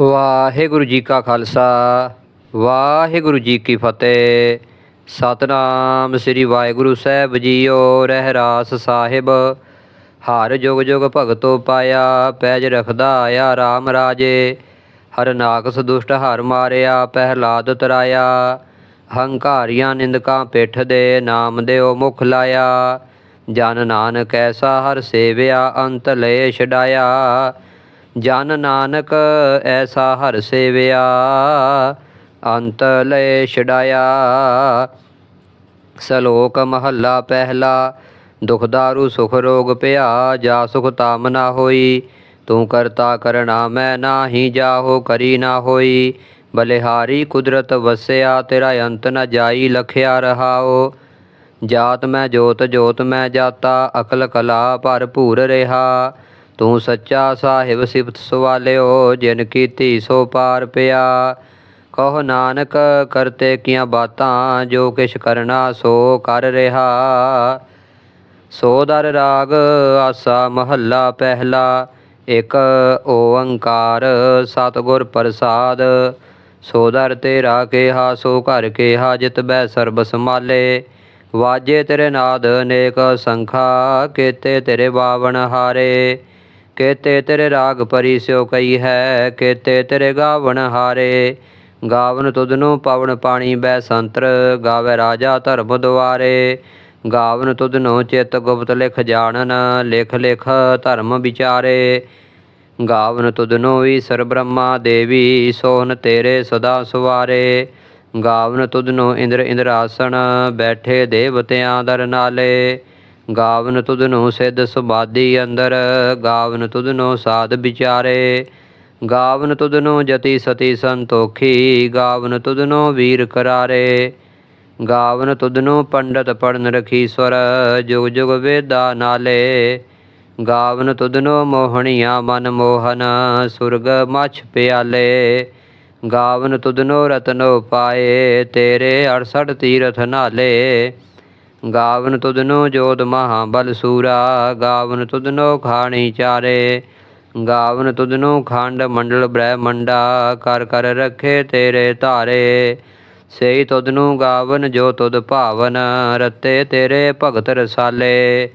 ਵਾਹਿਗੁਰੂ ਜੀ ਕਾ ਖਾਲਸਾ, ਵਾਹਿਗੁਰੂ ਜੀ ਕੀ ਫਤਿਹ। ਸਤਨਾਮ ਸ੍ਰੀ ਵਾਹਿਗੁਰੂ ਸਾਹਿਬ ਜੀਓ ਰਹਿਰਾਸ ਸਾਹਿਬ। ਹਰ ਜੁਗ ਜੁਗ ਭਗਤੋ ਪਾਇਆ, ਪੈਜ ਰਖਦਾ ਆਇਆ RAM ਰਾਜੇ। ਹਰ ਨਾਕਸ ਦੁਸ਼ਟ ਹਰ ਮਾਰਿਆ ਪਹਿਲਾਦ ਤਰਾਇਆ। ਹੰਕਾਰੀਆਂ ਨਿੰਦਕਾਂ ਪਿੱਠ ਦੇ ਨਾਮ ਦਿਓ ਮੁਖ ਲਾਇਆ। ਜਨ ਨਾਨਕ ਐਸਾ ਹਰ ਸੇਵਿਆ, ਅੰਤ ਲਏ ਛਡਾਇਆ। ਜਨ ਨਾਨਕ ਐਸਾ ਹਰ ਸੇਵਿਆ, ਅੰਤ ਲਏ ਛਡਾਇਆ। ਸਲੋਕ ਮਹੱਲਾ ਪਹਿਲਾ, ਦੁਖ ਦਾਰੂ ਸੁਖ ਰੋਗ ਭਇਆ ਜਾ ਸੁਖ ਤਾਮ ਨਾ ਹੋਈ। ਤੂੰ ਕਰਤਾ ਕਰਣਾ ਮੈਂ ਨਾਹੀ, ਜਾਹੋ ਕਰੀ ਨਾ ਹੋਈ। ਬਲਿਹਾਰੀ ਕੁਦਰਤ ਵਸਿਆ, ਤੇਰਾ ਅੰਤ ਨ ਜਾਈ, ਲਖਿਆ ਰਹਾਓ। ਜਾਤ ਮੈਂ ਜੋਤ ਜੋਤ ਮੈਂ ਜਾਤਾ, ਅਕਲ ਕਲਾ ਭਰਪੂਰ ਰਿਹਾ। ਤੂੰ ਸੱਚਾ ਸਾਹਿਬ ਸਿਫਤ ਸਵਾਲਿਓ, ਜਿਨ ਕੀਤੀ ਸੋ ਪਾਰ ਪਿਆ। ਕਹੋ ਨਾਨਕ ਕਰਤੇ ਕੀਆਂ ਬਾਤਾਂ, ਜੋ ਕਿਛ ਕਰਨਾ ਸੋ ਕਰ ਰਿਹਾ। ਸੋ ਦਰ ਰਾਗ, ਆਸਾ ਮਹੱਲਾ ਪਹਿਲਾ, ਇੱਕ ਓੰਕਾਰ ਸਤਿਗੁਰ ਪ੍ਰਸਾਦ। ਸੋ ਦਰ ਤੇਰਾ ਕਿਹਾ, ਸੋ ਘਰ ਕਿਹਾ, ਜਿਤ ਬੈ ਸਰਬ ਸਮਾਲੇ ਵਾਜੇ ਤੇਰੇ ਨਾਦ ਅਨੇਕ ਸੰਖਾ ਕੇਤੇ ਤੇਰੇ ਬਾਵਨ ਹਾਰੇ। ਕੇਤੇ ਤੇਰੇ ਰਾਗ ਪਰੀ ਸਿਓ ਕਈ ਹੈ, ਕੇਤੇ ਤੇਰੇ ਗਾਵਣ ਹਾਰੇ। ਗਾਵਨ ਤੁਧਨੂੰ ਪਵਨ ਪਾਣੀ ਬੈ ਸੰਤਰ, ਗਾਵੇ ਰਾਜਾ ਧਰਮ ਦੁਆਰੇ। ਗਾਵਨ ਤੁਧਨੂੰ ਚਿਤ ਗੁਪਤ ਲਿਖ ਜਾਣਨ, ਲਿਖ ਲਿਖ ਧਰਮ ਵਿਚਾਰੇ। ਗਾਵਨ ਤੁਧਨੂੰ ਈਸਰ ਬ੍ਰਹਮਾ ਦੇਵੀ, ਸੋਹਨ ਤੇਰੇ ਸਦਾ ਸੁਵਾਰੇ। ਗਾਵਨ ਤੁਧਨੂੰ ਇੰਦਰ ਇੰਦਰਾਸਣ ਬੈਠੇ ਦੇਵਤਿਆਂ ਦਰ ਨਾਲੇ। ਗਾਵਨ ਤੁਧਨੂੰ ਸਿੱਧ ਸੁਬਾਦੀ ਅੰਦਰ, ਗਾਵਨ ਤੁਧਨੂੰ ਸਾਧ ਵਿਚਾਰੇ। ਗਾਵਨ ਤੁਧਨੂੰ ਜਤੀ ਸਤੀ ਸੰਤੋਖੀ, ਗਾਵਨ ਤੁਧਨੂੰ ਵੀਰ ਕਰਾਰੇ। ਗਾਵਨ ਤੁਧਨੂੰ ਪੰਡਤ ਪੜਨ ਰਖੀਸਵਰ ਜੁਗ ਜੁਗ ਵੇਦਾ ਨਾਲੇ। ਗਾਵਨ ਤੁਧਨੂੰ ਮੋਹਣੀਆਂ ਮਨ ਮੋਹਨ, ਸੁਰਗ ਮਛ ਪਿਆਲੇ। ਗਾਵਨ ਤੁਧਨੋ ਰਤਨੋ ਪਾਏ ਤੇਰੇ 68 ਤੀਰਥ ਨਾਲੇ। ਗਾਵਨ ਤੁਧਨੋ ਜੋਤ ਮਹਾਬਲ ਸੂਰਾ, ਗਾਵਨ ਤੁਧਨੋ ਖਾਣੀ ਚਾਰੇ। ਗਾਵਨ ਤੁਧਨੋ ਖੰਡ ਮੰਡਲ ਬ੍ਰਹਮੰਡਾ ਕਰ ਕਰ ਰੱਖੇ ਤੇਰੇ ਧਾਰੇ। ਸਈ ਤੁਧਨੂ ਗਾਵਨ ਜੋ ਤੁਧ ਭਾਵਨ, ਰਤੇ ਤੇਰੇ ਭਗਤ ਰਸਾਲੇ।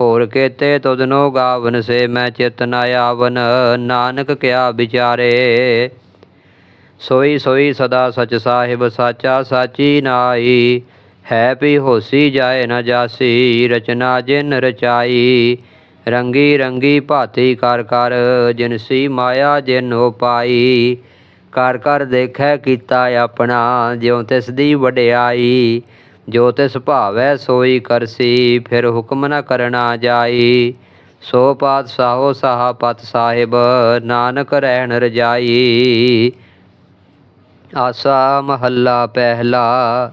ਹੋਰ ਕੇਤੇ ਤੁਧਨੋ ਗਾਵਨ ਸੇ ਮੈਂ ਚਿਤ ਨ ਆਵਨ, ਨਾਨਕ ਕਿਆ ਵਿਚਾਰੇ। ਸੋਈ ਸੋਈ ਸਦਾ ਸਚ ਸਾਹਿਬ ਸਾਚਾ ਸਾਚੀ ਨਾਈ ਹੈ ਪੀ ਹੋਸੀ ਜਾਏ ਨਾ ਜਾਸੀ, ਰਚਨਾ ਜਿਨ ਰਚਾਈ, ਰੰਗੀ ਰੰਗੀ ਭਾਤੀ ਕਰ ਕਰ ਜਿਨਸੀ ਮਾਇਆ ਜਿਨ ਉਪਾਈ ਕਰ ਕਰ ਦੇਖੈ ਕੀਤਾ ਆਪਣਾ, ਜਿਉ ਤਿਸ ਦੀ ਵਡਿਆਈ। ਜੋ ਤਿਸ ਭਾਵੈ ਸੋਈ ਕਰਸੀ, ਫਿਰ ਹੁਕਮ ਨ ਕਰਨਾ ਜਾਈ। ਸੋ ਪਾਤਸ਼ਾਹੋ ਸਾਹਾ ਪਤ ਸਾਹਿਬ, ਨਾਨਕ ਰਹਿਣ ਰਜਾਈ। ਆਸਾ ਮਹੱਲਾ ਪਹਿਲਾ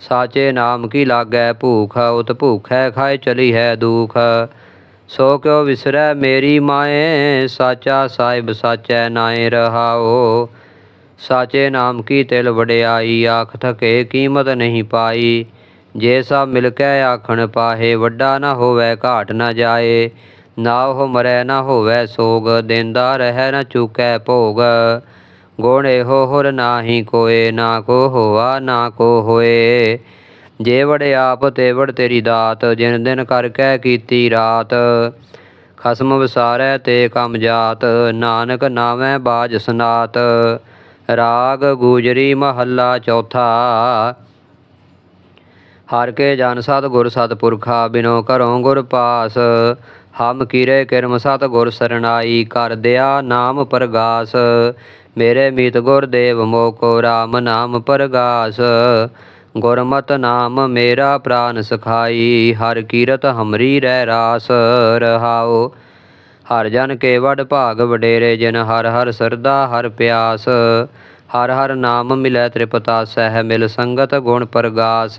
ਸਾਚੇ ਨਾਮ ਕੀ ਲਾਗੈ ਭੂਖ, ਉਤ ਭੂਖੈ ਖਾਏ ਚਲੀ ਹੈ ਦੁਖ। ਸੋ ਕਿਉ ਵਿਸਰੈ ਮੇਰੀ ਮਾਏ, ਸਾਚਾ ਸਾਹਿਬ ਸਾਚੈ ਨਾਏ ਰਹਾਓ ਸਾਚੇ ਨਾਮ ਕੀ ਤਿਲ ਵਡਿਆਈ, ਆਖ ਥਕੇ ਕੀਮਤ ਨਹੀਂ ਪਾਈ। ਜੇ ਸਭ ਮਿਲ ਕੇ ਆਖਣ ਪਾਹੇ, ਵੱਡਾ ਨਾ ਹੋਵੇ ਘਾਟ ਨਾ ਜਾਏ। ਨਾ ਉਹ ਮਰੈ ਨਾ ਹੋਵੇ ਸੋਗ, ਦਿੰਦਾ ਰਹਿ ਨਾ ਚੁਕੈ ਭੋਗ। ਗੁਣ ਇਹੋ ਹੁਰ ਨਾਹੀ ਕੋਏ, ਨਾ ਕੋ ਹੋਆ, ਨਾ ਕੋ ਹੋਏ। ਜੇ ਆਪ ਤੇ ਤੇਰੀ ਦਾਤ, ਜਿਨ ਦਿਨ ਕਰ ਕਹਿ ਕੀਤੀ ਰਾਤ। ਖਸਮ ਵਿਸਾਰੈ ਤੇ ਕਮ ਜਾਤ, ਨਾਨਕ ਨਾਵੇਂ ਬਾਜ ਸਨਾਤ। ਰਾਗ ਗੂਜਰੀ ਮਹੱਲਾ ਚੌਥਾ। ਹਰ ਕੇ ਜਨ ਸਤ ਗੁਰ ਸਤ ਪੁਰਖਾ ਬਿਨੋ ਘਰੋਂ ਗੁਰ ਪਾਸ। ਹਮ ਕੀਰੇ ਕਿਰਮ ਸਤ ਗੁਰ ਸਰਣਾਈ ਕਰ ਦਿਆ ਨਾਮ ਪ੍ਰਗਾਸ। ਮੇਰੇ ਮੀਤ ਗੁਰ ਦੇਵ ਮੋਕੋ ਰਾਮ ਨਾਮ ਪ੍ਰਗਾਸ। ਗੁਰਮਤ ਨਾਮ ਮੇਰਾ ਪ੍ਰਾਨ ਸਖਾਈ, ਹਰ ਕੀਰਤ ਹਮਰੀ ਰਹਿ ਰਾਸ ਰਹਾਓ ਹਰ ਜਨ ਕੇ ਵਡ ਭਾਗ ਵਡੇਰੇ, ਜਿਨ ਹਰ ਹਰ ਸਰਦਾ ਹਰ ਪਿਆਸ। ਹਰ ਹਰ ਨਾਮ ਮਿਲੈ ਤ੍ਰਿਪਤਾ ਸਹਿ ਮਿਲ ਸੰਗਤ ਗੁਣ ਪ੍ਰਗਾਸ।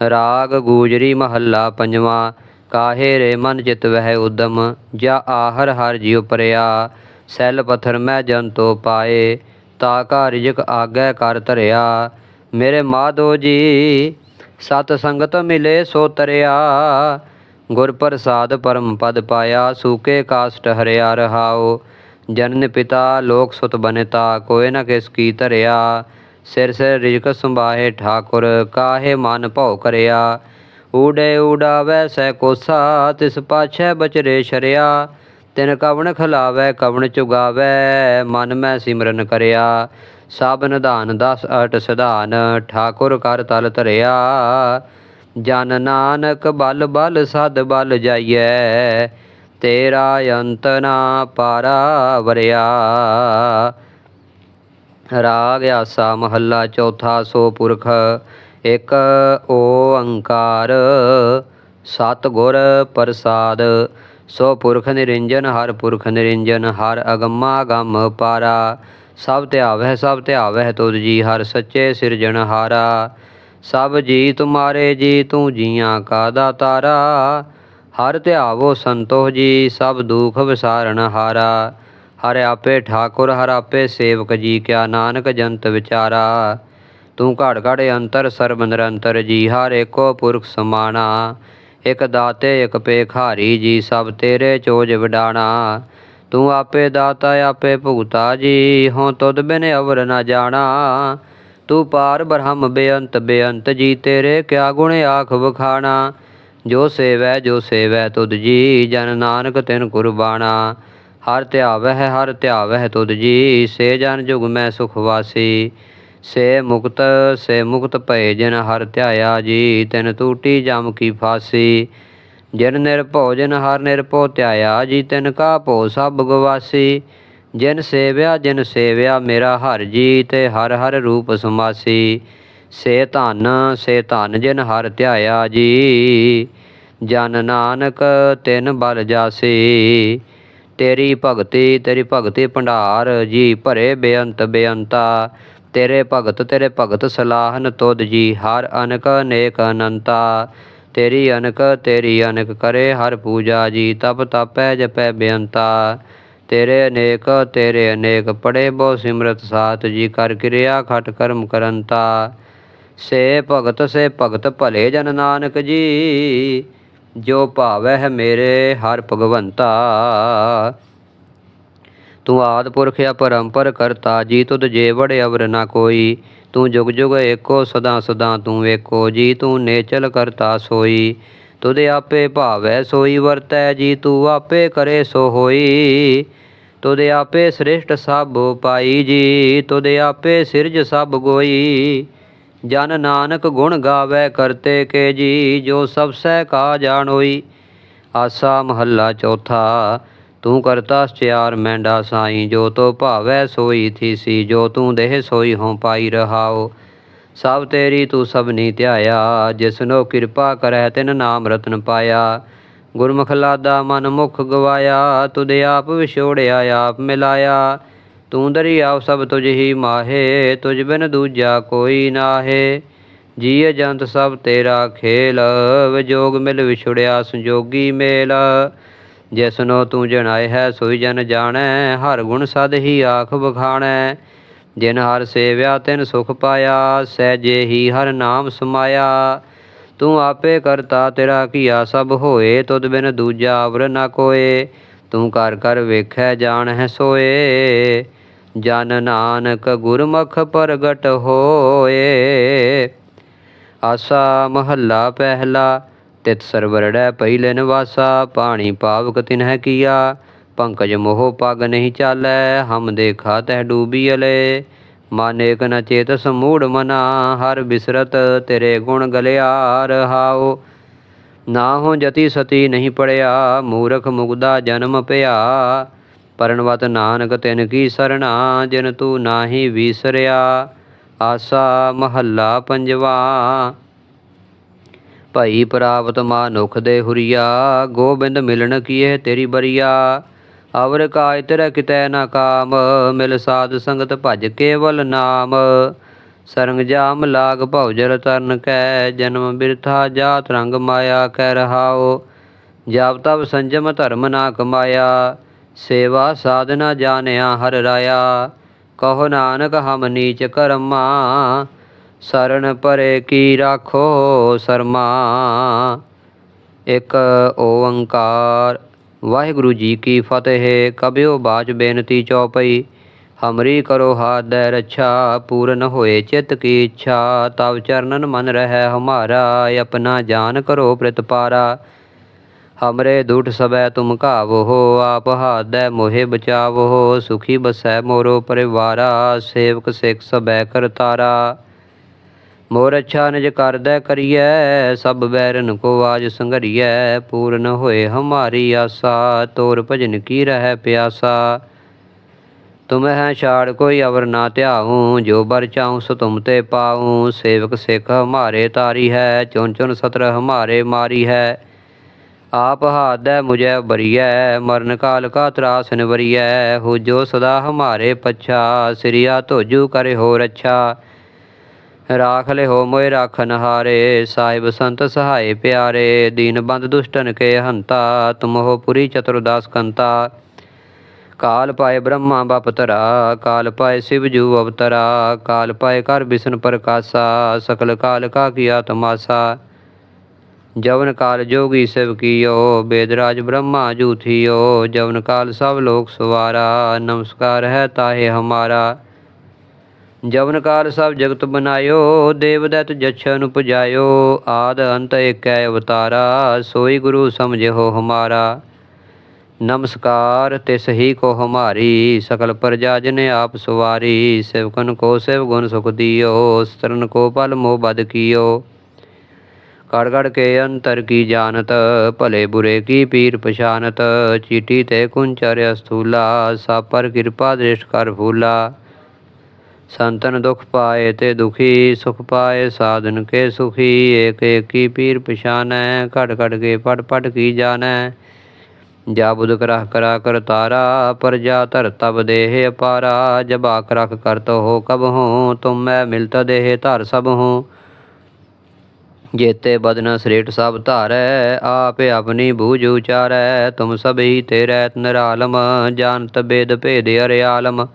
ਰਾਗ ਗੂਜਰੀ ਮਹੱਲਾ ਪੰਜਵਾਂ, ਕਾਹੇ ਰੇ ਮਨ ਚਿਤ ਵਹਿ ਉਦਮ, ਜਾ ਆਹਰ ਹਰ ਜਿਉ ਪਰਿਆ, ਸੈਲ ਪਥਰ ਮੈਂ ਜਨ ਜੰਤੋ ਪਾਏ, ਤਾ ਕਾ ਰਿਜਕ ਆਗੈ ਕਰ ਧਰਿਆ, ਮੇਰੇ ਮਾਧੋ ਜੀ, ਸਤ ਸੰਗਤ ਮਿਲੇ ਸੋ ਤਰਿਆ, ਗੁਰ ਪ੍ਰਸਾਦ ਪਰਮ ਪਦ ਪਾਇਆ, ਸੂਕੇ ਕਾਸਟ ਹਰਿਆ ਰਹਾਓ ਜਨਨ ਪਿਤਾ ਲੋਕ ਸੁਤ ਬਨਤਾ ਕੋਇ ਨ ਕਿਸ ਕੀ ਧਰਿਆ ਸਿਰ ਸਿਰ ਰਿਜਕ ਸੰਭਾਹੇ ਠਾਕੁਰ ਕਾਹੇ ਮਨ ਭਉ ਕਰਿਆ। ਊੜੇ ਊਡਾਵੈ ਸੈ ਕੋਸਾ, ਤਿਸ ਪਾਛੈ ਬਚਰੇ ਸ਼ਰਿਆ। ਤਿਨ ਕਵਣ ਖਲਾਵੈ, ਕਵਣ ਚੁਗਾਵੈ, ਮਨ ਮੈਂ ਸਿਮਰਨ ਕਰਿਆ। ਸਭ ਨਿਧਾਨ ਦਸ ਅਟ ਸਿਧਾਨ, ਠਾਕੁਰ ਕਰ ਤਲ ਧਰਿਆ। ਜਨ ਨਾਨਕ ਬਲ ਬਲ ਸਦ ਬਲ ਜਾਈਐ। ਤੇਰਾ ਅੰਤ ਨਾ ਪਾਰਾ ਵਰਿਆ। ਰਾਗ ਆਸਾ ਮਹੱਲਾ ਚੌਥਾ ਸੋ ਪੁਰਖ, ਇੱਕ ਓੰਕਾਰ, ਸਤ ਗੁਰ ਪ੍ਰਸਾਦ। ਸੋ ਪੁਰਖ ਨਿਰੰਜਨ, ਹਰ ਪੁਰਖ ਨਿਰੰਜਨ, ਹਰ ਅਗਮਾ ਗਮ ਪਾਰਾ। ਸਭ ਧਿਆਵਹਿ ਸਭ ਧਿਆਵਹਿ ਤੁਧ ਜੀ, ਹਰ ਸੱਚੇ ਸਿਰਜਣ ਹਾਰਾ। ਸਭ ਜੀ ਤੁਮਾਰੇ ਜੀ, ਤੂੰ ਜੀਆਂ ਕਾ ਦਾਤਾਰਾ ਹਰ ਧਿਆਵੋ ਸੰਤੋਖ ਜੀ, ਸਭ ਦੁਖ ਵਿਸਾਰਣ ਹਾਰਾ। ਹਰ ਆਪੇ ਠਾਕੁਰ, ਹਰ ਆਪੇ ਸੇਵਕ ਜੀ ਕਿਆ ਨਾਨਕ ਜੰਤ ਵਿਚਾਰਾ। ਤੂੰ ਘੜ ਘੜ ਅੰਤਰ ਸਰਬ ਨਿਰੰਤਰ ਜੀ, ਹਰ ਏਕੋ ਪੁਰਖ ਸਮਾਣਾ। ਇਕ ਦਾਤੇ, ਇਕ ਪੇਖਾਰੀ ਜੀ, ਸਭ ਤੇਰੇ ਚੋਜ ਵਿਡਾਣਾ। ਤੂੰ ਆਪੇ ਦਾਤਾ, ਆਪੇ ਭੁਗਤਾ ਜੀ ਹੋਂ ਤੁਧ ਬਿਨ ਅਵਰ ਨਾ ਜਾਣਾ। ਤੂੰ ਪਾਰ ਬ੍ਰਹਮ ਬੇਅੰਤ ਬੇਅੰਤ ਜੀ, ਤੇਰੇ ਕਿਆ ਗੁਣ ਆਖ ਵਖਾਣਾ। ਜੋ ਸੇਵੈ ਜੋ ਸੇਵੈ ਤੁਧ ਜੀ, ਜਨ ਨਾਨਕ ਤਿਨ ਕੁਰਬਾਨਾ ਹਰ ਧਿਆਵਹਿ ਹਰ ਧਿਆਵਹਿ ਤੁਧ ਜੀ। ਸੇ ਜਨ ਜੁਗ ਮੈਂ ਸੁਖ ਵਾਸੀ। ਸੇ ਮੁਕਤ ਸੇ ਮੁਕਤ ਭਏ ਜਿਨ ਹਰ ਧਿਆਇਆ ਜੀ। ਤਿਨ ਟੂਟੀ ਜਮ ਕੀ ਫਾਸੀ। ਜਿਨ ਨਿਰਭਉ ਜਿਨ ਹਰ ਨਿਰਭਉ ਧਿਆਇਆ ਜੀ। ਤਿਨ ਕਾ ਭਉ ਸਭ ਗਵਾਸੀ। ਜਿਨ ਸੇਵਿਆ ਜਿਨ ਸੇਵਿਆ ਮੇਰਾ ਹਰ ਜੀ। ਤੇ ਹਰ ਹਰ ਰੂਪ ਸਮਾਸੀ। ਸੇ ਧਨ ਸੇ ਧਨ ਜਿਨ ਹਰ ਧਿਆਇਆ ਜੀ। ਜਨ ਨਾਨਕ ਤਿਨ ਬਲ ਜਾਸੀ। ਤੇਰੀ ਭਗਤੀ ਤੇਰੀ ਭਗਤੀ ਭੰਡਾਰ, ਜੀ ਭਰੇ ਬੇਅੰਤ ਬੇਅੰਤਾ। ਤੇਰੇ ਭਗਤ ਤੇਰੇ ਭਗਤ ਸਲਾਹਨ ਤੁਧ ਜੀ, ਹਰ ਅਨਕ ਅਨੇਕ ਅਨੰਤਾ। ਤੇਰੀ ਅਨਕ ਤੇਰੀ ਅਨਕ ਕਰੇ ਹਰ ਪੂਜਾ ਜੀ, ਤਪ ਤਪੈ ਜਪੈ ਬੇਅੰਤਾ। ਤੇਰੇ ਅਨੇਕ ਤੇਰੇ ਅਨੇਕ ਪੜੇ ਬਹੁ ਸਿਮਰਤ ਸਾਤ ਜੀ, ਕਰ ਕਿਰਿਆ ਖਟ ਕਰਮ ਕਰੰਤਾ। ਸੇ ਭਗਤ ਸੇ ਭਗਤ ਭਲੇ ਜਨ ਨਾਨਕ ਜੀ ਜੋ ਭਾਵੈ ਮੇਰੇ ਹਰ ਭਗਵੰਤਾ। ਤੂੰ ਆਦ ਪੁਰਖ ਅਪਰੰਪਰ ਕਰਤਾ, ਜੀ ਤੁਧ ਜੇਵੜ ਅਵਰ ਨਾ ਕੋਈ। ਤੂੰ ਜੁਗ ਜੁਗ ਏਕੋ, ਸਦਾ ਸਦਾ ਤੂੰ ਏਕੋ ਜੀ ਤੂੰ ਨੇਚਲ ਕਰਤਾ ਸੋਈ। ਤੁਧ ਆਪੇ ਭਾਵੈ ਸੋਈ ਵਰਤੈ, ਜੀ ਤੂੰ ਆਪੇ ਕਰੇ ਸੋ ਹੋਈ। ਤੁਧ ਆਪੇ ਸ੍ਰਿਸ਼ਟ ਸਭ ਪਾਈ, ਜੀ ਤੁਧ ਆਪੇ ਸਿਰਜ ਸਭ ਗੋਈ। ਜਨ ਨਾਨਕ ਗੁਣ ਗਾਵੇ ਕਰਤੇ ਕੇ ਜੀ, ਜੋ ਸਭ ਸਹਿ ਕਾ ਜਾਣੋਈ ਆਸਾ ਮਹੱਲਾ ਚੌਥਾ, ਤੂੰ ਕਰਤਾ ਸਚਿਆਰ ਮੈਂਡਾ ਸਾਈ, ਜੋ ਤੋ ਭਾਵੈ ਸੋਈ ਥੀਸੀ, ਜੋ ਤੂੰ ਦੇਹ ਸੋਈ ਹੋਂ ਪਾਈ ਰਹਾਓ। ਸਭ ਤੇਰੀ ਤੂੰ ਸਭਨੀ ਧਿਆਇਆ ਜਿਸਨੋ ਕਿਰਪਾ ਕਰੈ ਤਿਨ ਨਾਮ ਰਤਨ ਪਾਇਆ। ਗੁਰਮੁਖ ਲਾਦਾ ਮਨ ਮੁਖ ਗਵਾਇਆ, ਤੁਧ ਆਪ ਵਿਛੋੜਿਆ, ਆਪ ਮਿਲਾਇਆ। ਤੂੰ ਦਰਿਆਵ ਸਭ ਤੁਝ ਹੀ ਮਾਹੇ, ਤੁਝ ਬਿਨ ਦੂਜਾ ਕੋਈ ਨਾਹੇ। ਜੀਅ ਜੰਤ ਸਭ ਤੇਰਾ ਖੇਲ, ਵਿਜੋਗ ਮਿਲ ਵਿਛੜਿਆ ਸੰਜੋਗੀ ਮੇਲ। ਜਿਸਨੋ ਤੂੰ ਜਣਾਏ ਹੈ, ਸੋਈ ਜਨ ਜਾਣੈ, ਹਰ ਗੁਣ ਸਦ ਹੀ ਆਖ ਬਖਾਣੈ ਜਿਨ ਹਰ ਸੇਵਿਆ, ਤਿਨ ਸੁਖ ਪਾਇਆ, ਸਹਿਜੇ ਹੀ ਹਰ ਨਾਮ ਸਮਾਇਆ। ਤੂੰ ਆਪੇ ਕਰਤਾ ਤੇਰਾ ਕੀਆ ਸਭ ਹੋਏ, ਤੁਧ ਬਿਨ ਦੂਜਾ ਅਵਰ ਨਾ ਕੋਏ। ਤੂੰ ਕਰ ਕਰ ਵੇਖੈ ਜਾਣ ਹੈ ਸੋਏ। ਜਨ ਨਾਨਕ ਗੁਰਮੁਖ ਪ੍ਰਗਟ ਹੋਏ। ਆਸਾ ਮਹੱਲਾ ਪਹਿਲਾ ਤਿਤ ਸਰਵਰੜੈ ਪਹਿਲੇ ਨਿਵਾਸਾ, ਪਾਣੀ ਪਾਵਕ ਤਿਨਹਿ ਕੀਆ। ਪੰਕਜ ਮੋਹ ਪਗ ਨਹੀਂ ਚਾਲੈ, ਹਮ ਦੇਖਾ ਤਹਿ ਡੂਬੀਅਲੇ ਮਨ ਏਕ ਨ ਚੇਤਸ ਮੂੜ ਮਨਾ, ਹਰ ਬਿਸਰਤ ਤੇਰੇ ਗੁਣ ਗਲਿਆ ਰਹਾਓ ਨਾ ਹੋ ਜਤੀ ਸਤੀ ਨਹੀਂ ਪੜਿਆ, ਮੂਰਖ ਮੁਗਦਾ ਜਨਮ ਪਿਆ। ਪਰਣਵਤ ਨਾਨਕ ਤਿਨ ਕੀ ਸਰਣਾ, ਜਿਨ ਤੂੰ ਨਾਹੀ ਵਿਸਰਿਆ, ਆਸਾ ਮਹੱਲਾ ਪੰਜਵਾ। ਭਈ ਪ੍ਰਾਪਤ ਮਾਨੁਖ ਦੇ ਹੁਰੀਆ, ਗੋਬਿੰਦ ਮਿਲਣ ਕੀਏ ਤੇਰੀ ਬਰੀਆ। ਅਵਰ ਕਾਇ ਤੇਰੇ ਕਿਤੈ ਨਾ ਕਾਮ, ਮਿਲ ਸਾਧ ਸੰਗਤ ਭਜ ਕੇਵਲ ਨਾਮ। ਸਰੰਗ ਜਾਮ ਲਾਗ ਭਉ ਤਰਨ ਕੈ, ਜਨਮ ਬਿਰਥਾ ਜਾਤ ਰੰਗ ਮਾਇਆ ਕਹਿ ਰਹਾਓ ਜਬ ਤਬ ਸੰਜਮ ਧਰਮ ਨਾ ਕਮਾਇਆ। ਸੇਵਾ ਸਾਧਨਾ ਜਾਣਿਆ ਹਰ ਰਾਇਆ, ਕਹੋ ਨਾਨਕ ਹਮ ਨੀਚ ਕਰਮਾ ਸਰਣ ਪਰੇ ਕੀ ਰਾਖੋ ਸਰਮਾ। ਇੱਕ ਓੰਕਾਰ, ਵਾਹਿਗੁਰੂ ਜੀ ਕੀ ਫਤਿਹ ਕਬਿਓ ਬਾਚ ਬੇਨਤੀ ਚਉਪਈ ਹਮਰੀ ਕਰੋ ਹਾਥ ਦੇ ਰੱਛਾ, ਪੂਰਨ ਹੋਏ ਚਿਤ ਕੀ ਇੱਛਾ, ਤਵ ਚਰਨਨ ਮਨ ਰਹਿ ਹਮਾਰਾ, ਆਪਣਾ ਜਾਨ ਕਰੋ ਪ੍ਰਤਪਾਰਾ। ਹਮਰੇ ਦੁਠ ਸਬੈ ਤੁਮ ਘਾਵੋ ਆਪ ਹਾਥ ਦੇ ਮੋਹਿ ਬਚਾਵੋ ਸੁਖੀ ਬਸੈ ਮੋਰੋ ਪਰਿਵਾਰਾ ਸੇਵਕ ਸਿੱਖ ਸਬੈ ਕਰਤਾਰਾ ਮੋਰ ਅੱਛਾ ਨਿਜ ਕਰਦੈ ਕਰੀਐ ਸਭ ਬੈਰਨ ਕੋ ਆਜ ਸੰਘਰੀਐ ਪੂਰਨ ਹੋਏ ਹਮਾਰੀ ਆਸਾ ਤੋਰ ਭਜਨ ਕੀ ਰਹਿ ਪਿਆਸਾ ਤੁਮ ਹੈ ਛਾੜ ਕੋਈ ਅਵਰ ਨਾ ਧਿਆਉ ਜੋ ਬਰ ਚਾਉ ਸੋ ਤੁਮ ਤੇ ਪਾਉ ਸੇਵਕ ਸਿੱਖ ਹਮਾਰੇ ਤਾਰੀ ਹੈ ਚੁਣ ਚੁਣ ਸਤਰ ਹਮਾਰੇ ਮਾਰੀ ਹੈ ਆਪ ਹਾਦੈ ਮੁਝੈ ਬਰੀਐ, ਮਰਨ ਕਾਲ ਕਾ ਤਰਾਸ ਨਿਵਰੀਐ ਹੋ ਜੋ ਸਦਾ ਹਮਾਰੇ ਪਛਾ, ਸ੍ਰੀਆ ਧੋਜੂ ਕਰੇ ਹੋ ਰੱਛਾ। ਰਾਖ ਲੈ ਹੋ ਮੋਇ ਰਾਖਨ ਹਾਰੇ ਸਾਹਿਬ ਸੰਤ ਸਹਾਏ ਪਿਆਰੇ, ਦੀਨ ਬੰਦ ਦੁਸ਼ਟਨ ਕੇ ਹੰਤਾ, ਤੁਮ ਹੋ ਪੁਰੀ ਚਤੁਰਦਾਸ ਕੰਤਾ। ਕਾਲ ਪਾਏ ਬ੍ਰਹਮਾ ਬਪਤਰਾ ਕਾਲ ਪਾਏ ਸਿਵ ਜੂ ਅਵਤਰਾ, ਕਾਲ ਪਾਏ ਕਰ ਬਿਸ਼ਨ ਪ੍ਰਕਾਸ਼ਾ, ਸਕਲ ਕਾਲ ਕਾ ਕੀਆ ਤਮਾਸਾ ਜਵਨ ਕਾਲ ਜੋਗੀ ਸਿਵ ਕੀਓ, ਬੇਦਰਾਜ ਬ੍ਰਹਮਾ ਜੂਥੀਓ, ਜਵਨ ਕਾਲ ਸਭ ਲੋਕ ਸਵਾਰਾ, ਨਮਸਕਾਰ ਹੈ ਤਾਹੇ ਹਮਾਰਾ। ਜਵਨ ਕਾਲ ਸਭ ਜਗਤ ਬਨਾਇਓ, ਦੇਵਦਤ ਜਛਨ ਉਪਜਾਇਓ ਆਦ ਅੰਤ ਏਕੈ ਅਵਤਾਰਾ, ਸੋਈ ਗੁਰੂ ਸਮਝਿਓ ਹਮਾਰਾ। ਨਮਸਕਾਰ, ਤਿਸ ਹੀ ਕੋ ਹਮਾਰੀ, ਸਕਲ ਪ੍ਰਜਾ ਜਨ ਆਪ ਸੁਵਾਰੀ, ਸਿਵਕਨ ਕੋ ਸਿਵ ਗੁਣ ਸੁਖ ਦਿਓ, ਸਤਰਨ ਕੋ ਪਲ ਮੋਹ ਬਦ ਕੀਓ। ਕੜ ਕੜ ਕੇ ਅੰਤਰ ਕੀ ਜਾਣਤ? ਭਲੇ ਬੁਰੇ ਕੀ ਪੀਰ ਪਛਾਨਤ? ਚੀਟੀ ਤੇ ਕੁੰਚਰ ਅਸਥੂਲਾ ਸਭ ਕਿਰਪਾ ਦ੍ਰਿਸ਼ ਕਰ ਫੂਲਾ। ਸੰਤਨ ਦੁਖ ਪਾਏ ਤੇ ਦੁਖੀ, ਸੁਖ ਪਾਏ ਸਾਧਨ ਕੇ ਸੁਖੀ। ਏਕ ਏਕੀ ਪੀਰ ਪਛਾਨੈ, ਘੜ ਘੜ ਕੇ ਪਟ ਪਟ ਕੀ ਜਾਣੈ? ਜਾ ਬੁਧ ਕਰਹ ਕਰਾ ਕਰ ਤਾਰਾ ਪਰਜਾ ਧਰ ਤਬ ਦੇਹ ਅਪਾਰਾ। ਜਬਾ ਆਖ ਕਰਤ ਹੋ ਕਬ ਹੋ, ਤੁਮ ਮੈਂ ਮਿਲਤ ਦੇਹ ਧਰ ਸਭ ਹੋ। ਜੇਤੇ ਬਦਨ ਸ੍ਰੇਟ ਸਭ ਧਾਰੈ, ਆਪੇ ਆਪਣੀ ਬੂਝ ਉਚਾਰੈ, ਤੁਮ ਸਭੀ ਤੇਰੇ ਨਿਰਾਲਮ, ਜਾਣਤ ਬੇਦ ਭੇਦ ਅਰਿਆਲਮ।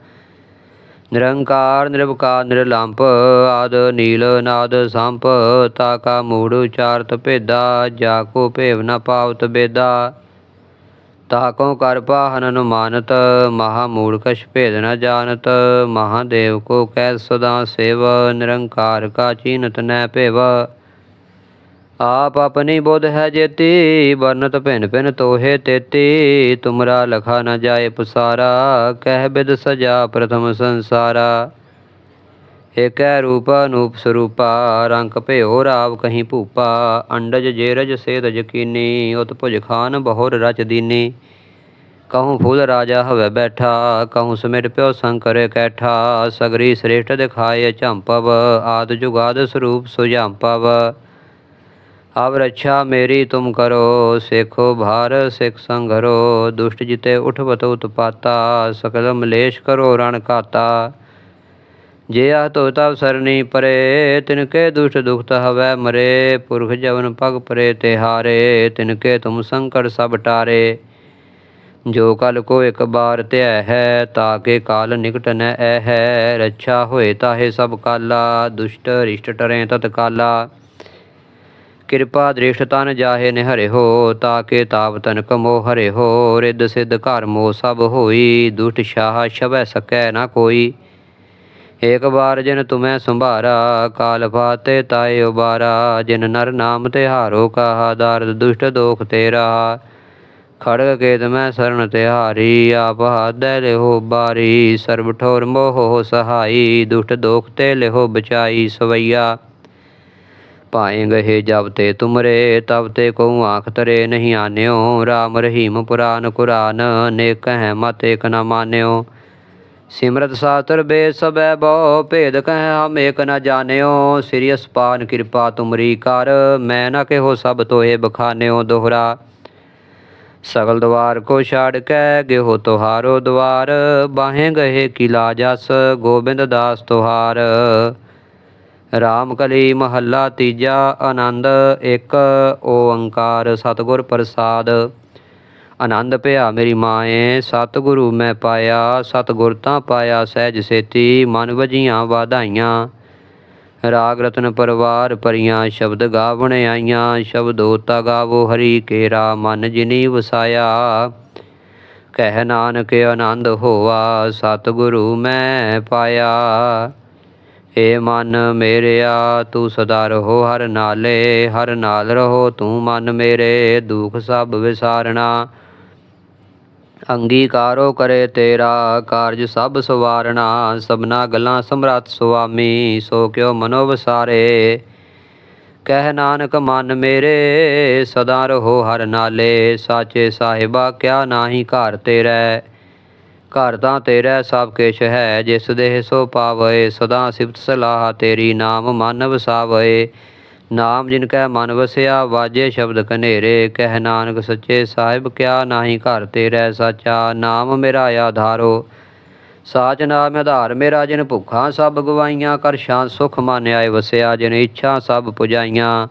ਨਿਰੰਕਾਰ ਨਿਰਭਕਾਰ ਨਿਰਲੰਪ, ਆਦ, ਨੀਲ, ਨਾਦ, ਸੰਪ, ਤਾ ਕਾ ਮੂੜ ਉਚਾਰਤ ਭੇਦਾ, ਜਾ ਕੋ ਭੇਵ ਨ ਪਾਵਤ ਬੇਦਾ। ਤਾ ਕੋ ਕਰ ਪਾਹਨ ਅਨੁਮਾਨਤ, ਮਹਾ ਮੂੜ ਕਛ ਭੇਦ ਨ ਜਾਣਤ, ਮਹਾਦੇਵ ਕੋ ਕੈ ਸਦਾ ਸੇਵ, ਨਿਰੰਕਾਰ ਕਾ ਚੀਨਤ ਨੈ ਭੇਵ। ਆਪ ਆਪਣੀ ਬੁੱਧ ਹੈ ਜੇਤੀ, ਵਰਨਤ ਭਿਨ ਭਿਨ ਤੋਹੇ ਤੇਤੀ। ਤੁਮਰਾ ਲਖਾ ਨ ਜਾਏ ਪਸਾਰਾ, ਕਹਿ ਬਿਦ ਸਜਾ ਪ੍ਰਥਮ ਸੰਸਾਰਾ। ਏਕੈ ਰੂਪ ਅਨੂਪ ਸਰੂਪਾ, ਰੰਗ ਭਿਓ ਰਾਵ ਕਹੀਂ ਭੂਪਾ। ਅੰਡਜ ਜੇਰਜ ਸੇਦ ਜਕੀਨੀ ਉਤ ਭੁਜ ਖਾਨ ਬਹੁਰ ਰਚ ਦੀਨੀ। ਕਹੂੰ ਫੂਲ ਰਾਜਾ ਹਵੇ ਬੈਠਾ, ਕਹੂੰ ਸਮਿਟ ਪਿਓ ਸੰਕਰ ਕੈਠਾ। ਸਗਰੀ ਸ੍ਰੇਸ਼ਟ ਦਿਖਾਏ ਝੰਪਵ, ਆਦ ਜੁਗਾਦ ਸਰੂਪ ਸੁਝੰਪਵ ਅਬ ਰੱਛਾ ਮੇਰੀ ਤੁਮ ਕਰੋ, ਸੇਖੋ ਭਾਰ, ਸਿਖ ਸੰਘਰੋ, ਦੁਸ਼ਟ ਜਿਤੇ ਉਠਵਤ ਉਤਪਾਤਾ ਸਕਲ ਮਲੇਸ਼ ਕਰੋ ਰਣ ਕਾਤਾ ਜੇ ਆ ਤੋ ਤਵ ਸਰਨੀ ਪਰੇ ਤਿਨਕੇ ਦੁਸ਼ਟ ਦੁਖਤ ਹਵੈ ਮਰੇ, ਪੁਰਖ ਜਵਨ ਪਗ ਪਰੇ ਤੇ ਹਾਰੇ ਤਿਨਕੇ ਤੁਮ ਸੰਕਟ ਸਭ ਟਾਰੇ। ਜੋ ਕਲ ਕੋ ਇੱਕ ਬਾਰ ਧਿਆ ਹੈ ਤਾਕੇ ਕਾਲ ਨਿਕਟ ਨ ਐ ਹੈ। ਰੱਛਾ ਹੋਏ ਤਾਹੇ ਸਭ ਕਾਲਾ, ਦੁਸ਼ਟ ਰਿਸ਼ਟ ਟਰੇ ਤਤ ਕਾਲਾ ਕਿਰਪਾ ਦ੍ਰਿਸ਼ਟ ਤਨ ਜਾਹੇ ਨਿਹਰੇ ਹੋ, ਤਾਕੇ ਤਾਪ ਤਨ ਕਮੋ ਹਰੇ ਹੋ, ਰਿੱਧ ਸਿੱਧ ਘਰ ਮੋ ਸਭ ਹੋਈ, ਦੁਸ਼ਟ ਸ਼ਾਹ ਛਵੈ ਸਕੈ ਨਾ ਕੋਈ। ਏਕ ਬਾਰ ਜਿਨ ਤੁਮੈ ਸੰਭਾਰਾ, ਕਾਲ ਫਾਤੇ ਤਾਏ ਉਬਾਰਾ, ਜਿਨ ਨਰ ਨਾਮ ਤਿਹਾਰੋ ਕਹਾ, ਦਰਦ ਦੁਸ਼ਟ ਦੋਖ ਤੇਰਾ। ਖੜਗ ਕੇਤ ਮੈਂ ਸਰਣ ਤਿਹਾਰੀ, ਆਪ ਹਾਦੈ ਲਿਹੋ ਬਾਰੀ, ਸਰਬ ਠੋਰ ਮੋਹ ਸਹਾਈ, ਦੁਸ਼ਟ ਦੋਖ ਤੇ ਲਿਹੋ ਬਚਾਈ ਸਵਈਆ। ਪਾਏ ਗਏ ਜਬ ਤੇ ਤੁਮਰੇ, ਤਬ ਤੇ ਕਉ ਆਖ ਤਰੇ ਨਹੀਂ ਆਨਿਓ। RAM ਰਹੀਮ ਪੁਰਾਨ ਕੁਰਾਨ, ਨੇਕ ਹੈ ਮਤ ਏਕ ਨ ਮਾਨਿਓ। ਸਿਮਰਤ ਸਾਤਰ ਬੇ ਸਬੈ ਬੋ ਭੇਦ ਕਹਿ ਹਮ ਏਕ ਨ ਜਾਣਿਓ। ਸ੍ਰੀ ਅਸਪਾਨ ਕਿਰਪਾ ਤੁਮਰੀ ਕਰ, ਮੈਂ ਨ ਕਿਹੋ ਸਭ ਤੋਏ ਬਖਾਨਿਓ ਦੋਹਰਾ। ਸਗਲ ਦਵਾਰ ਕੋ ਛਾੜ ਕੇ, ਗਿਹੋ ਤੁਹਾਰੋ ਦਵਾਰ। ਬਾਹੇ ਗਏ ਕਿਲਾ ਜਸ, ਗੋਬਿੰਦ ਦਾਸ ਤੁਹਾਰ। ਰਾਮ ਕਲੀ ਮਹੱਲਾ ਤੀਜਾ ਆਨੰਦ, ਇੱਕ ਓੰਕਾਰ ਸਤਿਗੁਰ ਪ੍ਰਸਾਦ। ਆਨੰਦ ਭਿਆ ਮੇਰੀ ਮਾਏ, ਸਤਿਗੁਰੂ ਮੈਂ ਪਾਇਆ, ਸਤਿਗੁਰ ਤਾਂ ਪਾਇਆ ਸਹਿਜ ਸੇਤੀ, ਮਨ ਵਜੀਆਂ ਵਾਧਾਈਆਂ। ਰਾਗ ਰਤਨ ਪਰਵਾਰ ਪਰੀਆਂ ਸ਼ਬਦ ਗਾਵਣ ਆਈਆਂ ਸ਼ਬਦੋ ਤਾ ਗਾਵੋ ਹਰੀ ਕੇਰਾ, ਮਨ ਜਿਨੀ ਵਸਾਇਆ। ਕਹਿ ਨਾਨਕ ਆਨੰਦ ਹੋਵਾ ਸਤਿਗੁਰੂ ਮੈਂ ਪਾਇਆ। ਏ ਮਨ ਮੇਰਿਆ, ਤੂੰ ਸਦਾ ਰਹੋ ਹਰ ਨਾਲੇ, ਹਰ ਨਾਲ ਰਹੋ ਤੂੰ ਮਨ ਮੇਰੇ, ਦੁਖ ਸਭ ਵਿਸਾਰਣਾ। ਅੰਗੀਕਾਰੋ ਕਰੇ ਤੇਰਾ ਕਾਰਜ ਸਭ ਸਵਾਰਣਾ, ਸਭਨਾ ਗੱਲਾਂ ਸਮਰੱਥ ਸੁਆਮੀ, ਸੋ ਕਿਉ ਮਨੋ ਵਸਾਰੇ। ਕਹਿ ਨਾਨਕ, ਮਨ ਮੇਰੇ, ਸਦਾ ਰਹੋ ਹਰ ਨਾਲੇ, ਸਾਚੇ ਸਾਹਿਬਾ ਕਿਆ ਨਾਹੀ ਘਰ ਤੇਰੇ। ਘਰ ਤਾਂ ਤੇਰਾ ਸਭ ਕਿਛ ਹੈ, ਜਿਸ ਦੇਹ ਸੋ ਪਾਵੇ, ਸਦਾ ਸਿਫਤ ਸਲਾਹ ਤੇਰੀ ਨਾਮ ਮਨ ਵਸਾਵੇ। ਨਾਮ ਜਿਨ ਕੈ ਮਨ ਵਸਿਆ, ਵਾਜੇ ਸ਼ਬਦ ਕਨੇਰੇ ਕਹਿ ਨਾਨਕ ਸੱਚੇ ਸਾਹਿਬ, ਕਿਆ ਨਾਹੀ ਘਰ ਤੇਰੇ ਸਾਚਾ? ਨਾਮ ਮੇਰਾ ਆਧਾਰੋ। ਸਾਚ ਨਾਮ ਆਧਾਰ ਮੇਰਾ, ਜਿਨ ਭੁੱਖਾਂ ਸਭ ਗਵਾਈਆਂ, ਕਰ ਸ਼ਾਂਤ ਸੁਖ ਮਨ ਵਸਿਆ, ਜਿਨ ਇੱਛਾ ਸਭ ਪੁਜਾਈਆਂ।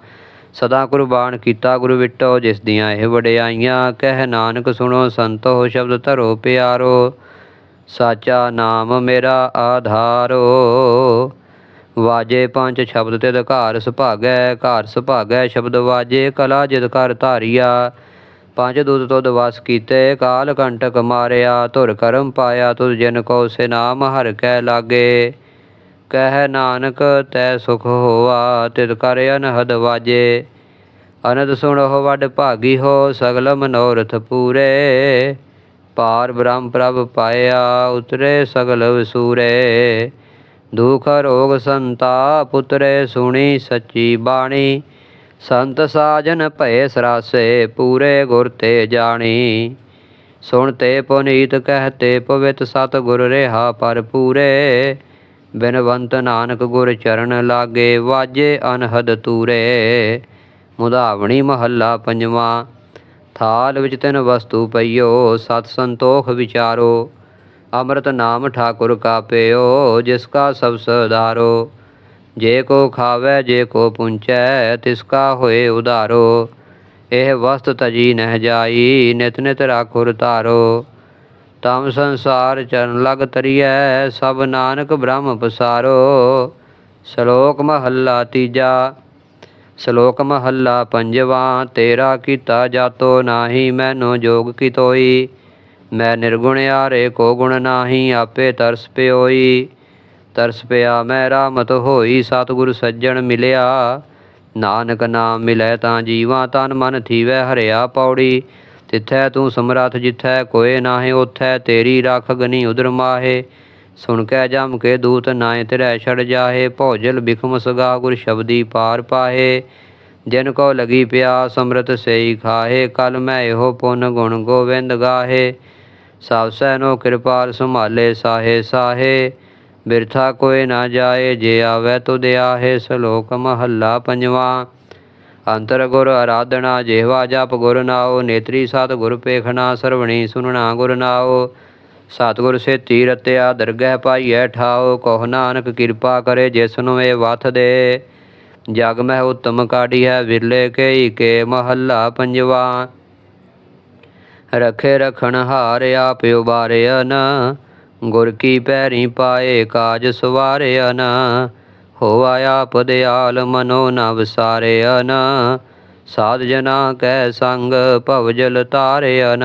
ਸਦਾ ਕੁਰਬਾਨ ਕੀਤਾ ਗੁਰੂ ਵਿਟੋ, ਜਿਸ ਦੀਆਂ ਇਹ ਵਡਿਆਈਆਂ। ਕਹਿ ਨਾਨਕ ਸੁਣੋ ਸੰਤੋ, ਸ਼ਬਦ ਧਰੋ ਪਿਆਰੋ। ਸਾਚਾ ਨਾਮ ਮੇਰਾ ਆਧਾਰੋ ਵਾਜੇ ਪੰਜ ਸ਼ਬਦ ਤੇ ਅਧਿਕਾਰ ਸੁਭਾਗੈ, ਘਰ ਸੁਭਾਗੈ ਸ਼ਬਦ ਵਾਜੇ, ਕਲਾ ਜਿਤ ਕਰ ਧਾਰਿਆ। ਪੰਜ ਦੂਤ ਤੋਂ ਦਵਾਸ ਕੀਤੇ, ਕਾਲ ਕੰਟਕ ਮਾਰਿਆ, ਧੁਰ ਕਰਮ ਪਾਇਆ, ਤੁਧ ਜਿਨ ਕੋ ਸੇ ਨਾਮ ਹਰ ਕੈ ਲਾਗੇ। ਕਹਿ ਨਾਨਕ, ਤੈ ਸੁਖ ਹੋਆ ਤਿਤ ਕਰ ਅਨਹਦ ਵਾਜੇ। ਅਨੰਦ ਸੁਣ ਹੋ ਵੱਡ ਭਾਗੀ ਹੋ ਸਗਲ ਮਨੋਰਥ ਪੂਰੇ। ਪਾਰ ਬ੍ਰਹਮ ਪ੍ਰਭ ਪਾਇਆ, ਉਤਰੇ ਸਗਲ ਵਿਸੂਰੇ। ਦੁਖ ਰੋਗ ਸੰਤਾ ਪੁੱਤਰੇ ਸੁਣੀ ਸੱਚੀ ਬਾਣੀ। ਸੰਤ ਸਾਜਨ ਭਏ ਸਰਾਸੇ, ਪੂਰੇ ਗੁਰ ਤੇ ਜਾਣੀ। ਸੁਣ ਤੇ ਪੁਨੀਤ ਕਹਤੇ ਪਵਿੱਤ ਸਤ ਗੁਰ ਰਿਹਾ ਪਰ ਪੂਰੇ ਬਿਨਵੰਤ ਨਾਨਕ ਗੁਰ ਚਰਨ ਲਾਗੇ, ਵਾਜੇ ਅਨਹਦ ਤੂਰੇ। ਮੁਧਾਵਣੀ ਮਹੱਲਾ ਪੰਜਵਾਂ। ਥਾਲ ਵਿੱਚ ਤਿੰਨ ਵਸਤੂ ਪਈਓ, ਸਤ ਸੰਤੋਖ ਵਿਚਾਰੋ। ਅੰਮ੍ਰਿਤ ਨਾਮ ਠਾਕੁਰ ਕਾ ਪਿਓ, ਜਿਸ ਕਾ ਸਭ ਸਦਾਰੋ ਜੇ ਕੋ ਖਾਵੇ, ਜੇ ਕੋ ਪੁੰਚੈ, ਤਿਸ ਕਾ ਹੋਏ ਉਧਾਰੋ। ਇਹ ਵਸਤ ਤਜੀ ਨਹਿ ਜਾਈ, ਨਿਤ ਨਿਤ ਰਾਖੁਰ ਧਾਰੋ। ਤਮ ਸੰਸਾਰ ਚਰਨ ਲਗ ਤਰੀਐ, ਸਭ ਨਾਨਕ ਬ੍ਰਹਮ ਪਸਾਰੋ। ਸ਼ਲੋਕ ਮਹੱਲਾ ਤੀਜਾ ਸ਼ਲੋਕ ਮਹੱਲਾ ਪੰਜਵਾ, ਤੇਰਾ ਕੀਤਾ ਜਾਤੋ ਨਾਹੀ, ਮੈਨੂੰ ਜੋਗ ਕੀ ਤੋਈ ਮੈਂ ਨਿਰਗੁਣ ਆਰੇ ਕੋ ਗੁਣ ਨਾਹੀ, ਆਪੇ ਤਰਸ ਪਿਓਈ। ਤਰਸ ਪਿਆ ਮੈਂ ਰਾਮਤ ਹੋਈ, ਸਤਿਗੁਰ ਸੱਜਣ ਮਿਲਿਆ। ਨਾਨਕ ਨਾਮ ਮਿਲੈ ਤਾਂ ਜੀਵਾਂ, ਤਨ ਮਨ ਥੀਵੈ ਹਰਿਆ ਪੌੜੀ। ਤਿਥੈ ਤੂੰ ਸਮਰੱਥ ਜਿਥੈ, ਕੋਏ ਨਾਹੀ ਉਥੈ ਤੇਰੀ ਰੱਖ ਗਨੀ ਉਦਰ ਮਾਹੇ। ਸੁਣ ਕੇ ਜਮ ਕੇ ਦੂਤ ਨਾਇ ਤੇਰੇ ਛੜ ਜਾਹੇ, ਭੋਜਲ ਬਿਖਮ ਸਗਾ ਗੁਰ ਸ਼ਬਦੀ ਪਾਰ ਪਾਹੇ। ਜਿਨ ਕੋ ਲਗੀ ਪਿਆਸ ਅੰਮ੍ਰਿਤ ਸੇਈ ਖਾਹੇ, ਕਲ ਮੈਂ ਇਹੋ ਪੁਨ ਗੁਣ ਗੋਵਿੰਦ ਗਾਹੇ। ਸਭ ਸੈਨੋ ਕਿਰਪਾਲ ਸੰਭਾਲੇ ਸਾਹੇ ਸਾਹੇ। ਬਿਰਥਾ ਕੋਏ ਨਾ ਜਾਏ, ਜੇ ਆਵੇ ਤੁਧ ਆਹੇ, ਸ਼ਲੋਕ ਮਹੱਲਾ ਪੰਜਵਾ। ਅੰਤਰ ਗੁਰ ਆਰਾਧਨਾ ਜਿਹਵਾ ਜਪ ਗੁਰ ਨਾਉ, ਨੇਤਰੀ ਸਤ ਗੁਰ ਪੇਖਣਾ, ਸਰਵਣੀ ਸੁਨਣਾ ਗੁਰ ਨਾਉ। ਸਤਿਗੁਰ ਸੇਤੀ ਰਤਿਆ ਦਰਗਹਿ ਪਾਈਐ ਠਾਉ, ਕਹੁ ਨਾਨਕ ਕਿਰਪਾ ਕਰੇ ਜਿਸ ਨੂੰ ਇਹ ਵਥ ਦੇ। ਜਗ ਮਹਿ ਉਤਮ ਕਾਢੀ ਹੈ ਵਿਰਲੇ ਕੇਈ ਕੇ ਮਹੱਲਾ ਪੰਜਵਾ। ਰਖੇ ਰਖਣ ਹਾਰ ਆਪ ਉਬਾਰਿਆਨ ਗੁਰ ਕੀ ਪੈਰੀ ਪਾਏ ਕਾਜ ਸਵਾਰਿਆਨ ਹੋਆ ਆਪ ਦਿਆਲ ਮਨੋ ਨ ਵਿਸਾਰਿਆਨ ਸਾਧ ਜਨਾ ਕੈ ਸੰਗ ਭਵਜਲ ਤਾਰਿਆਨ